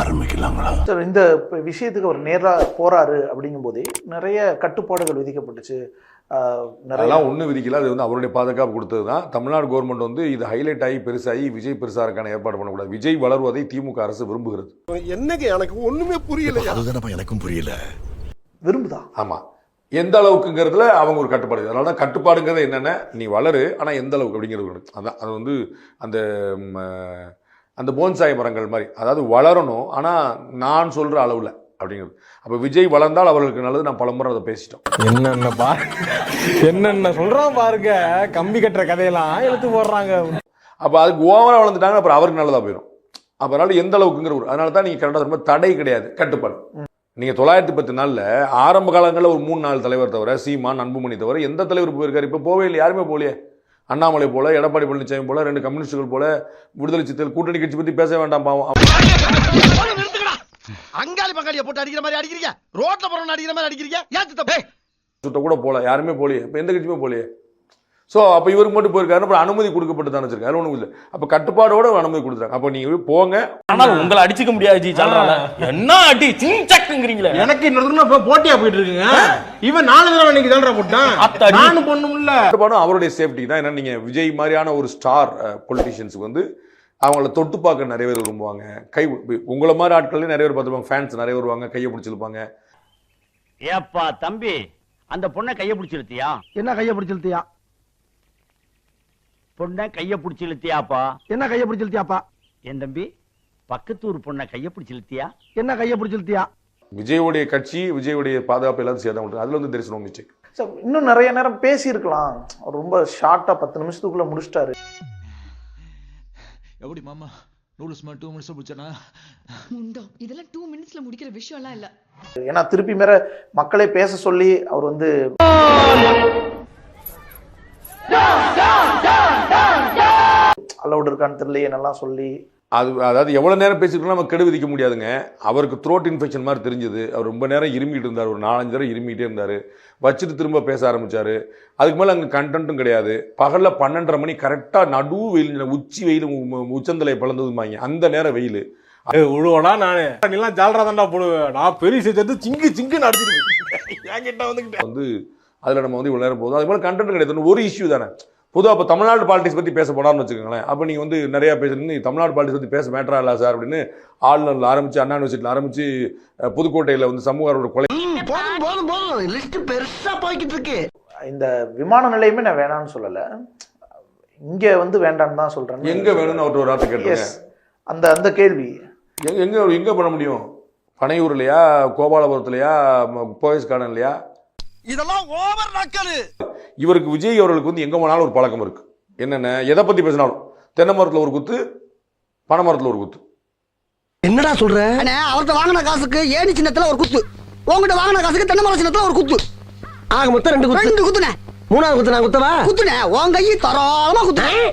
ஆரம்பிக்கலாங்களா? சார் இந்த இப்ப விஷயத்துக்கு அவர் நேரா போறாரு அப்படிங்கும் போதே நிறைய கட்டுப்பாடுகள் விதிக்கப்பட்டுச்சு. அதெல்லாம் ஒன்றும் விதிக்கல. அது வந்து அவருடைய பாதுகாப்பு கொடுத்தது தான் தமிழ்நாடு கவர்மெண்ட் வந்து இது ஹைலைட் ஆகி பெருசாகி விஜய் பெருசாருக்கான ஏற்பாடு பண்ணக்கூடாது. விஜய் வளர்வதை திமுக அரசு விரும்புகிறது. என்னங்க எனக்கு ஒண்ணுமே புரியல அதுதானப்பா எனக்கும் புரியல. விரும்புதா? ஆமாம் எந்த அளவுக்குங்கிறதுல அவங்க ஒரு கட்டுப்பாடு. அதனால தான் கட்டுப்பாடுங்கிறது என்னென்ன? நீ வளரு ஆனால் எந்த அளவுக்கு அப்படிங்கிறது. அதான் அது வந்து அந்த அந்த போன்சாய் மரங்கள் மாதிரி. அதாவது வளரணும் ஆனால் நான் சொல்கிற அளவில் அப்படிங்கிறது. அப்போ விஜய் வளர்ந்தால் அவர்களுக்கு நல்லது. நான் பலமுறை அதை பேசிட்டோம். என்னென்ன பா என்னென்ன சொல்றான் பாருங்க. கம்பி கட்டுற கதையெல்லாம் எடுத்து போடுறாங்க. அப்போ அதுக்கு ஓவராக வளர்ந்துட்டாங்க அப்புறம் அவருக்கு நல்லதாக போயிடும் அப்போ அதனால எந்த அளவுக்குங்கிற ஒரு அதனால தான் நீங்கள் கரெக்டாக சொல்லும்போது தடை கிடையாது. கட்டுப்பாடு. நீங்கள் தொள்ளாயிரத்தி பத்து நாளில் ஆரம்ப காலங்களில் ஒரு மூணு நாலு தலைவர் தவிர சீமான் அன்புமணி தவிர எந்த தலைவர் போயிருக்காரு? இப்போ போவே இல்லை யாருமே போகலையே. அண்ணாமலை போல எடப்பாடி பழனிசாமி போல ரெண்டு கம்யூனிஸ்டுகள் போல விடுதலை சித்தல் கூட்டணி கட்சி பற்றி பேச வேண்டாம் பாவம். அங்காளி பங்காளிய போட்டு அடிக்கிற மாதிரி அடிக்கிறீங்க? ரோட்ல போறவன அடிக்கிற மாதிரி அடிக்கிறீங்க? ஏன் சுத்த கூட போல யாருமே போலையே. இப்போ எந்த கட்சியுமே போலையே. ஸோ அப்போ இவருக்கு மட்டும் போயிருக்காரு அப்புறம் அனுமதி கொடுக்கப்பட்டு தானே வச்சிருக்காரு அது ஒன்றும் இல்லை. அப்போ கட்டுப்பாடோட அனுமதி கொடுத்துருக்காங்க. அப்போ நீங்கள் போங்க. ஆனால் உங்களை அடிச்சுக்க முடியாது ஜி என்ன அடி சிங்சக்குங்கிறீங்களே எனக்கு இன்னொரு போட்டியா போயிட்டு இருக்குங்க. இவன் நாலு தடவை இன்னைக்கு தான்டா போட்டான். நானும் பொண்ணும் இல்ல கட்டுப்பாடும் அவருடைய சேஃப்டி தான். ஏன்னா நீங்கள் விஜய் மாதிரியான ஒரு ஸ்டார் பொலிட்டிஷியன்ஸுக்கு வந்து அவங்கள தொட்டு பார்க்க நிறைய பேர் விரும்புவாங்க. கை உங்களை மாதிரி ஆட்களே நிறைய பேர் பார்த்துருப்பாங்க ஃபேன்ஸ் நிறைய வருவாங்க. கையை பிடிச்சிருப்பாங்க. ஏப்பா தம்பி அந்த பொண்ணை கைய பிடிச்சு இழுத்தியா என்ன கைய பிடிச்சிருத்தியா? பொண்ணை கைய பிடிச்சு இழுத்தியாப்பா? என்ன கைய பிடிச்சிருத்தியாப்பா என் தம்பி பக்கத்தூர் பொண்ணை கைய பிடிச்சு இழுத்தியா? என்ன கைய பிடிச்சிருத்தியா விஜயோடைய கட்சி விஜயோடைய பாதுகாப்பு எல்லாத்தையும் சேர்த்து விட்டு அதில் வந்து there is no mistake sir இன்னும் நிறைய நேரம் பேசியிருக்கலாம். அவர் ரொம்ப ஷார்ட்டா பத்து நிமிஷத்துக்குள்ள முடிச்சிட்டாரு. எப்படி மாமா? நூடுல்ஸ் மட்டும் டூ மினிட்ஸ் பிடிச்சனா முண்டம் இதெல்லாம் டூ மினிட்ஸ்ல முடிக்கிற விஷயம்லாம் இல்ல. ஏன்னா திருப்பி மேல மக்களே பேச சொல்லி அவர் வந்து அலௌட் இருக்கான்னு தெரியலையே நல்லா சொல்லி. அது அதாவது எவ்வளோ நேரம் பேசிக்கலாம் நம்ம கெடு விதிக்க முடியாதுங்க. அவருக்கு த்ரோட் இன்ஃபெக்ஷன் மாதிரி தெரிஞ்சது. அவர் ரொம்ப நேரம் இருமிட்டு இருந்தார். ஒரு நாலஞ்சு தடவை இருமிட்டே இருந்தார். வச்சுட்டு திரும்ப பேச ஆரம்பிச்சாரு. அதுக்கு மேலே அங்கே கண்டென்ட்டும் கிடையாது. பகலில் பன்னெண்டரை மணி கரெக்டாக நடு வெயில் உச்சி வெயில் உச்சந்தலை பிளந்ததுமாங்க அந்த நேரம் வெயில். உழுவடா நானு? எல்லாம் ஜாலரா தான்டா போடுவேன் நான் பெரிய சேர்த்து சிங்கு சிங்கு நடத்திட்டு என்கிட்ட வந்துகிட்டேன் வந்து அதில் நம்ம வந்து இவ்வளோ நேரம் போதும். அது போல கண்டென்ட் கிடையாது. ஒரு இஷ்யூ தானே. பொதுவாக இப்போ தமிழ்நாடு பாலிடிக்ஸ் பற்றி பேச போனார்னு வச்சுக்கோங்களேன். அப்போ நீங்கள் வந்து நிறையா பேசுறீங்க தமிழ்நாடு பாலிடிக்ஸ் பற்றி பேச மேட்டரா இல்லை சார் அப்படின்னு ஆளுநரில் ஆரம்பிச்சு அண்ணா யூனிவர்சிட்டியில் ஆரம்பிச்சு அஹ், புதுக்கோட்டையில் வந்து சமூக கொலை போதும் போதும் போதும். லிஸ்ட் பெருசா போய்கிட்டு இருக்கு. இந்த விமான நிலையமே நான் வேணாம்னு சொல்லல. இங்க வந்து வேண்டாம்னு தான் சொல்றேன் எங்க வேணும்னு அவர்கிட்ட ஒரு வார்த்தை எஸ் அந்த அந்த கேள்வி. எங்க எங்க எங்க பண்ண முடியும்? பனையூர்லையா கோபாலபுரத்துலையா ம- போயஸ் கார்டன்லையா இதெல்லாம் ஓவர் நக்கலு. இவருக்கு விஜய் அவர்களுக்கு வந்து எங்க போனாலும் ஒரு பழக்கம் இருக்கு. என்னென்ன? எதை பத்தி பேசினாலும். தென்னை மரத்துல ஒரு குத்து பனை மரத்துல ஒரு குத்து. என்னடா சொல்ற? அவர்கிட்ட வாங்கின காசுக்கு ஏணி சின்னத்துல ஒரு குத்து. உங்ககிட்ட வாங்கின காசுக்கு தென்னை மரம் சின்னத்துல ஒரு குத்து. ஆக மொத்தம் ரெண்டு குத்து. ரெண்டு குத்துனே மூணாவது குத்து நான் குத்தவா? குத்துனே உன் கையை தரோளமா குத்துனேன்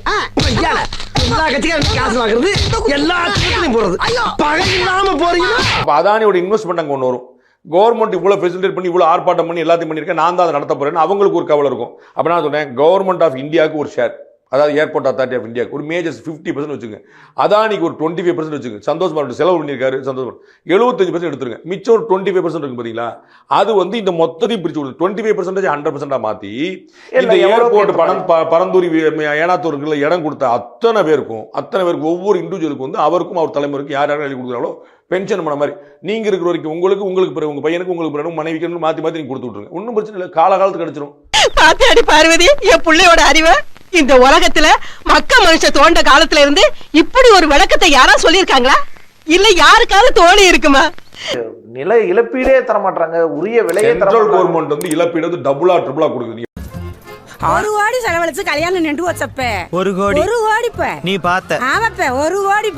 எல்லா கட்சிக்காரும் காசு வாங்குறது எல்லா கட்சியும் போறது. பகை இல்லாம போறீங்க அப்போ அதானியோட இன்வெஸ்ட்மெண்ட் அங்கே ஒன்று வரும். கவர்மெண்ட் இவ்வளோ ஃபெசிலிட்டேட் பண்ணி இவ்வளோ ஆர்ப்பாட்டம் பண்ணி எல்லாத்தையும் பண்ணியிருக்கேன். நான் தான் அதை நடத்த போகிறேன்னு அவங்களுக்கு ஒரு கவலை இருக்கும். அப்போ நான் சொன்னேன் கவர்மெண்ட் ஆஃப் இந்தியாவுக்கு ஒரு ஷேர் அதாவது ஏர்போர்ட் அத்தாரிட்டி ஆஃப் இந்தியாவுக்கு ஒரு மேஜர் ஃபிஃப்டி பர்சன்ட் வச்சுங்க. அதானிக்கு ஒரு டுவெண்ட்டி ஃபைவ் பர்சன்ட் வச்சுங்க. சந்தோஷ் பாபு செலவு பண்ணியிருக்காரு சந்தோஷ் எழுபத்தஞ்சு பர்சன்ட் எடுத்துருங்க. மிச்சம் ஒரு டுவெண்ட்டி ஃபைவ் பர்சன்ட் இருக்கு பார்த்தீங்களா அது வந்து இந்த மொத்தத்தையும் பிரிச்சு கொடுத்து டுவெண்ட்டி ஃபைவ் பர்சன்டேஜ் ஹண்ட்ரட் பர்சன்டாக மாற்றி இந்த ஏர்போர்ட் பேர் பணம் ப- பரந்தூரி ஏனாத்தூருக்குள்ள இடம் கொடுத்த அத்தனை பேருக்கும் அத்தனை பேருக்கு ஒவ்வொரு இண்டிவிஜுவலுக்கும் வந்து அவருக்கும் அவர் தலைமுறைக்கு யார் யாரும் எழுதி கொடுக்குறாங்களோ பென்ஷன் பண்ண மாதிரி. நீங்க இருக்கிற வரைக்கும் உங்களுக்கு உங்களுக்கு பிறகு உங்க பையனுக்கு உங்களுக்கு பிறகு மனைவிக்கு மாத்தி மாத்தி நீங்க கொடுத்து விட்டுருங்க. ஒன்றும் பிரச்சனை இல்லை. காலகாலத்துக்கு கிடைச்சிரும். பாத்தியாடி பார்வதி என் புள்ளையோட அறிவை? இந்த உலகத்துல மக்க மனுஷ தோண்ட காலத்துல இருந்து இப்படி ஒரு விளக்கத்தை யாரா சொல்லியிருக்காங்களா? இல்ல யாருக்காவது தோணி இருக்குமா? நில இழப்பீடே தர மாட்டாங்க உரிய விலையே தர மாட்றாங்க. கவர்மெண்ட் வந்து இழப்பீடு வந்து டபுளா ட்ரிபிளா கொடுக்குது. ஒரு கோடி செலவழிச்சு கல்யாணம் நின்று வச்சப்ப. ஒரு கோடி. ஒரு கோடிப்ப. நீ பார்த்த. ஆமாப்ப ஒரு கோடி